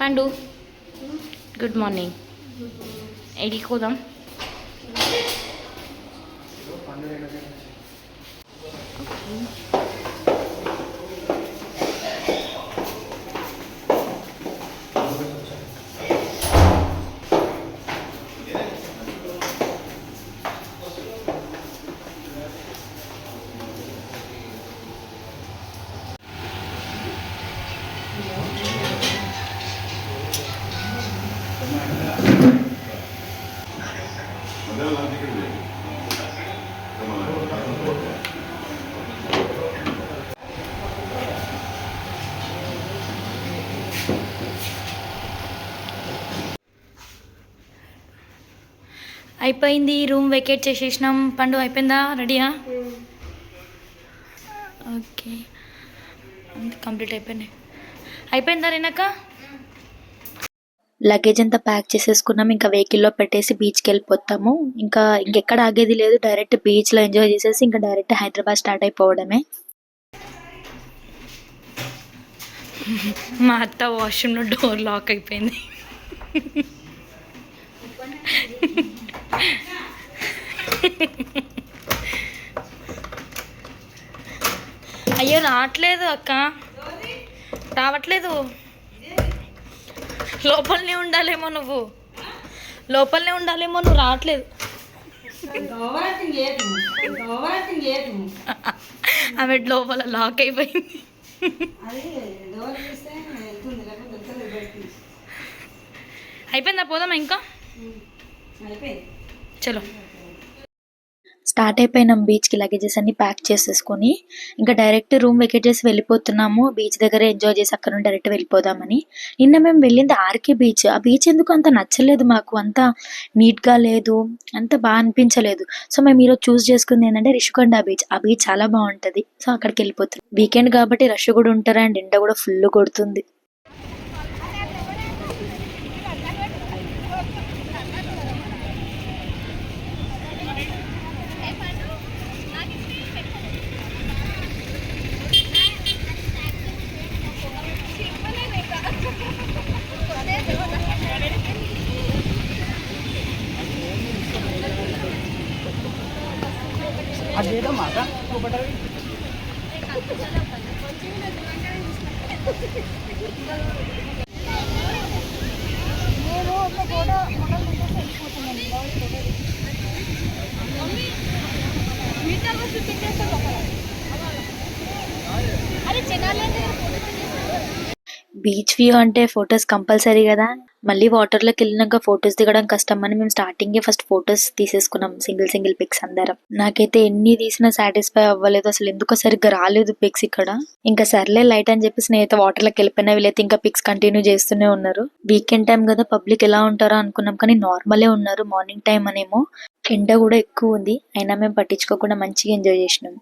పండు. Good morning ఎడికి పోదాం? అయిపోయింది రూమ్ వెకేట్ చేసేసినాం. పండు అయిపోయిందా? రెడీయా ఓకే కంప్లీట్ అయిపోయినాయి. అయిపోయిందా రేనక్క లగేజ్ అంతా ప్యాక్ చేసేసుకున్నాం. ఇంకా వెహికల్లో పెట్టేసి బీచ్కి వెళ్ళిపోతాము. ఇంకా ఇంకెక్కడ ఆగేది లేదు. డైరెక్ట్ బీచ్లో ఎంజాయ్ చేసేసి ఇంకా డైరెక్ట్ హైదరాబాద్ స్టార్ట్ అయిపోవడమే. మా అత్త వాష్రూమ్లో డోర్ లాక్ అయిపోయింది. అయ్యో రావట్లేదు అక్క. రావట్లేదు. లోపలనే ఉండాలేమో నువ్వు. లోపలనే ఉండాలేమో నువ్వు రావట్లేదు. ఆమె లోపల లాక్ అయిపోయింది. అయిపోయిందా? పోదామా ఇంకా? చలో. స్టార్ట్ అయిపోయినాం బీచ్కి లగేజెస్ అన్ని ప్యాక్ చేసేసుకొని. ఇంకా డైరెక్ట్ రూమ్ వెకేట్ చేసి వెళ్ళిపోతున్నాము. బీచ్ దగ్గర ఎంజాయ్ చేసి అక్కడ నుండి డైరెక్ట్ వెళ్ళిపోదామని. నిన్న మేము వెళ్ళింది ఆర్కే బీచ్. ఆ బీచ్ ఎందుకు అంత నచ్చలేదు మాకు? అంత నీట్గా లేదు. అంత బాగా అనిపించలేదు. సో మేము ఈరోజు చూస్ చేసుకుంది ఏంటంటే రిషికొండ బీచ్. ఆ బీచ్ చాలా బాగుంటది. సో అక్కడికి వెళ్ళిపోతుంది వీకెండ్ కాబట్టి రష్ కూడా ఉంటారు? అండ్ ఎండ కూడా ఫుల్ కొడుతుంది. పట్టుకోబడ్డారు నేను ఒక ఫోటో మొదలు వెళ్ళిపోతున్నాను మిగతా చూపించేస్తాను అరే చిన్న బీచ్ వ్యూ అంటే ఫొటోస్ కంపల్సరీ కదా. మళ్ళీ వాటర్లోకి వెళ్ళినాక ఫొటోస్ దిగడం కష్టం అని మేము స్టార్టింగ్ ఫస్ట్ ఫొటోస్ తీసేసుకున్నాం సింగిల్ సింగిల్ పిక్స్ అందరం. నాకైతే ఎన్ని తీసినా సాటిస్ఫై అవ్వలేదు అసలు ఎందుకో సరిగ్గా రాలేదు పిక్స్ ఇక్కడ. ఇంకా సర్లే లైట్ అని చెప్పేసి స్నేహిత వాటర్లోకి వెళ్ళిపోయినా వీళ్ళైతే ఇంకా పిక్స్ కంటిన్యూ చేస్తూనే ఉన్నారు. వీకెండ్ టైం కదా పబ్లిక్ ఎలా ఉంటారో అనుకున్నాం కానీ నార్మలే ఉన్నారు మార్నింగ్ టైం అనేమో ఎండ కూడా ఎక్కువ ఉంది. అయినా మేము పట్టించుకోకుండా మంచిగా ఎంజాయ్ చేసినాం.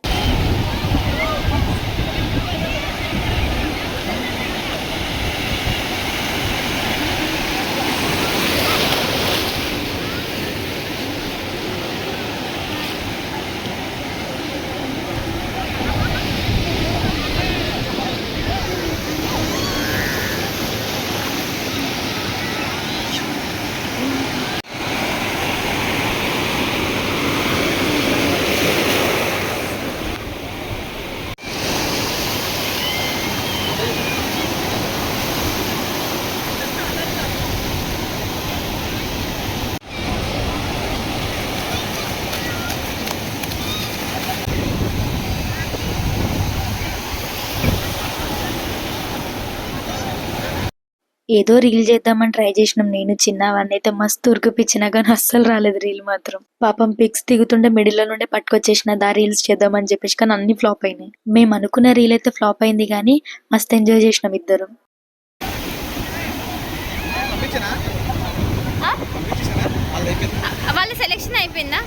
ఏదో రీల్ చేద్దామని ట్రై చేసినాం. నేను చిన్నవన్నీ అయితే మస్తు ఉరికిపించినా కానీ అస్సలు రాలేదు రీల్ మాత్రం. పాపం పిక్స్ దిగుతుంటే మిడిల్లో నుండే పట్టుకొచ్చేసిన దా రీల్స్ చేద్దామని చెప్పేసి కానీ అన్ని ఫ్లాప్ అయినాయి. మేము అనుకున్న రీల్ అయితే ఫ్లాప్ అయింది కానీ మస్తు ఎంజాయ్ చేసినాం ఇద్దరం. వాళ్ళ సెలెక్షన్ అయిపోయిందా?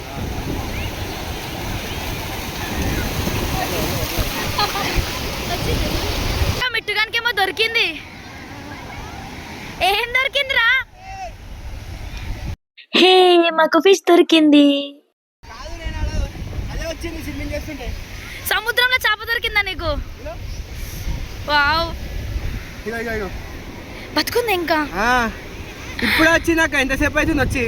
మిట్టుగానికేమో దొరికింది. ఏం దొరికిందిరా? హే మాకు ఫిష్ దొరికింది. సముద్రంలో చేప దొరికిందా నీకు? వావ్. బతుకుంది ఇంకా? ఆ, ఇప్పుడు వచ్చినాక ఎంతసేపు అవుతుంది వచ్చి?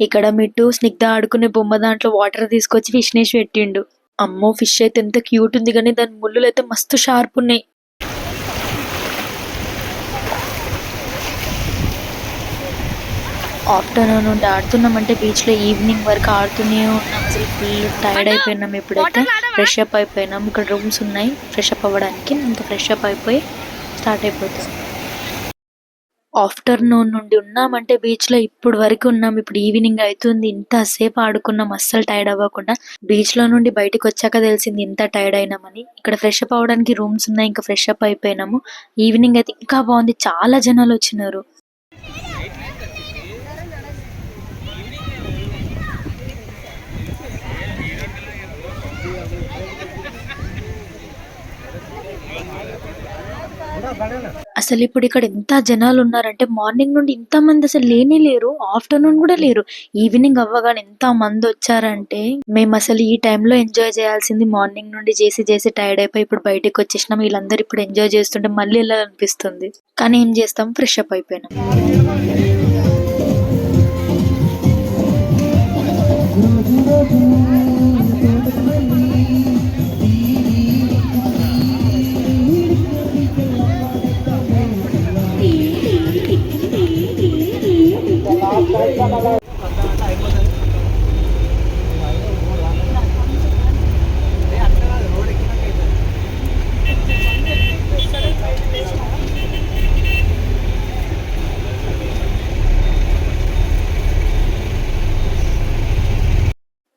ఇక్కడ మిట్టు స్నిగ్ధ ఆడుకునే బొమ్మ దాంట్లో వాటర్ తీసుకొచ్చి ఫిష్నేసి పెట్టిండు. అమ్మో ఫిష్ అయితే ఎంత క్యూట్ ఉంది కానీ దాని ముళ్ళులు అయితే మస్తు షార్ప్ ఉన్నాయి. ఆఫ్టర్నూన్ నుండి ఆడుతున్నామంటే బీచ్లో ఈవినింగ్ వరకు ఆడుతూనే ఉన్నాం. అసలు ఫుల్ టైర్డ్ అయిపోయినాం ఇప్పుడైతే. ఫ్రెష్ అప్ అయిపోయినాం. ఇక్కడ రూమ్స్ ఉన్నాయి. ఫ్రెష్ అప్ అవ్వడానికి ఇంకా ఫ్రెష్ అప్ అయిపోయి స్టార్ట్ అయిపోతాం ఆఫ్టర్నూన్ నుండి ఉన్నామంటే బీచ్లో ఇప్పుడు వరకు ఉన్నాం. ఇప్పుడు ఈవినింగ్ అవుతుంది ఇంతసేపు ఆడుకున్నాం. అస్సలు టైర్డ్ అవ్వకుండా. బీచ్లో నుండి బయటకు వచ్చాక తెలిసింది ఇంత టైర్డ్ అయినామని. ఇక్కడ ఫ్రెష్ అప్ అవ్వడానికి రూమ్స్ ఉన్నాయి. ఇంకా ఫ్రెష్ అప్ అయిపోయినాము. ఈవినింగ్ అయితే ఇంకా బాగుంది. చాలా జనాలు వచ్చినారు. అసలు ఇప్పుడు ఇక్కడ ఎంత జనాలు ఉన్నారంటే మార్నింగ్ నుండి ఇంత మంది అసలు లేనే లేరు ఆఫ్టర్నూన్ కూడా లేరు. ఈవినింగ్ అవ్వగానే ఎంత మంది వచ్చారంటే మేము అసలు ఈ టైంలో ఎంజాయ్ చేయాల్సింది మార్నింగ్ నుండి చేసి చేసి టైర్డ్ అయిపోయి ఇప్పుడు బయటకు వచ్చేసినాం. వీళ్ళందరూ ఇప్పుడు ఎంజాయ్ చేస్తుంటే మళ్ళీ వెళ్ళాలనిపిస్తుంది. కానీ ఏం చేస్తాం? ఫ్రెష్ అప్ అయిపోయినాం.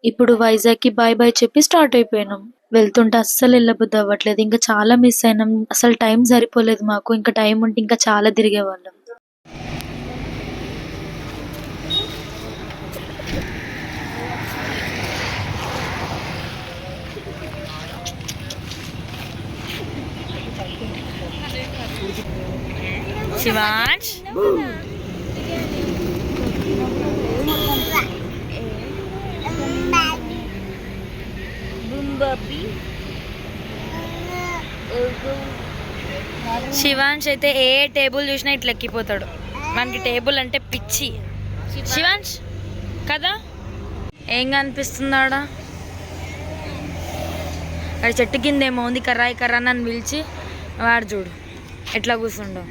ఇప్పుడు వైజాగ్కి బాయ్ బాయ్ చెప్పి స్టార్ట్ అయిపోయినాం. వెళ్తుంటే అస్సలు వెళ్ళబుద్ధి అవ్వట్లేదు. ఇంకా చాలా మిస్ అయినాం. అసలు టైం సరిపోలేదు మాకు. ఇంకా టైం ఉంటే ఇంకా చాలా తిరిగే వాళ్ళం శివాంష్ శివాంష్ అయితే ఏ టేబుల్ చూసినా ఇట్లా ఎక్కిపోతాడు. మనకి టేబుల్ అంటే పిచ్చి. శివాంష్ కదా? ఏం కనిపిస్తుందాడా? అక్కడ చెట్టు కింద ఏమో ఉంది కర్రాయి కర్రా నన్ను పిలిచి వాడు చూడు ఎట్లా కూర్చుండో.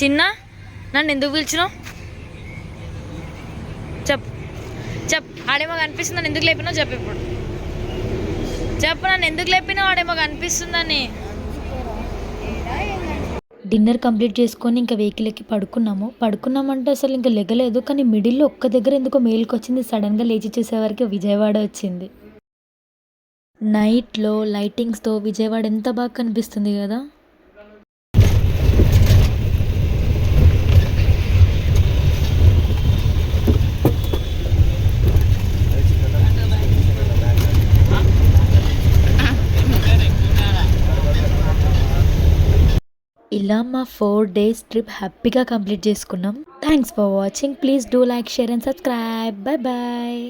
చిన్న నన్ను ఎందుకు పిలిచినావు? చెప్ చెప్ ఆడేమో కనిపిస్తుంది నన్ను ఎందుకు లేపినావు? చెప్పు ఇప్పుడు. చెప్పు నన్ను ఎందుకు లేపినా వాడేమో కనిపిస్తుందని. డిన్నర్ కంప్లీట్ చేసుకొని ఇంకా వెహికల్ ఎక్కి పడుకున్నాము. పడుకున్నామంటే అసలు ఇంకా లెగలేదు కానీ మిడిల్లో ఒక్క దగ్గర ఎందుకో మేలుకొచ్చింది. సడన్గా లేచి చూసేవరకు విజయవాడ వచ్చింది. నైట్లో లైటింగ్స్తో విజయవాడ ఎంత బాగా కనిపిస్తుంది కదా ఇలా మా ఫోర్ డేస్ ట్రిప్ హ్యాపీగా కంప్లీట్ చేసుకున్నాం. Thanks for watching please do like share and subscribe bye bye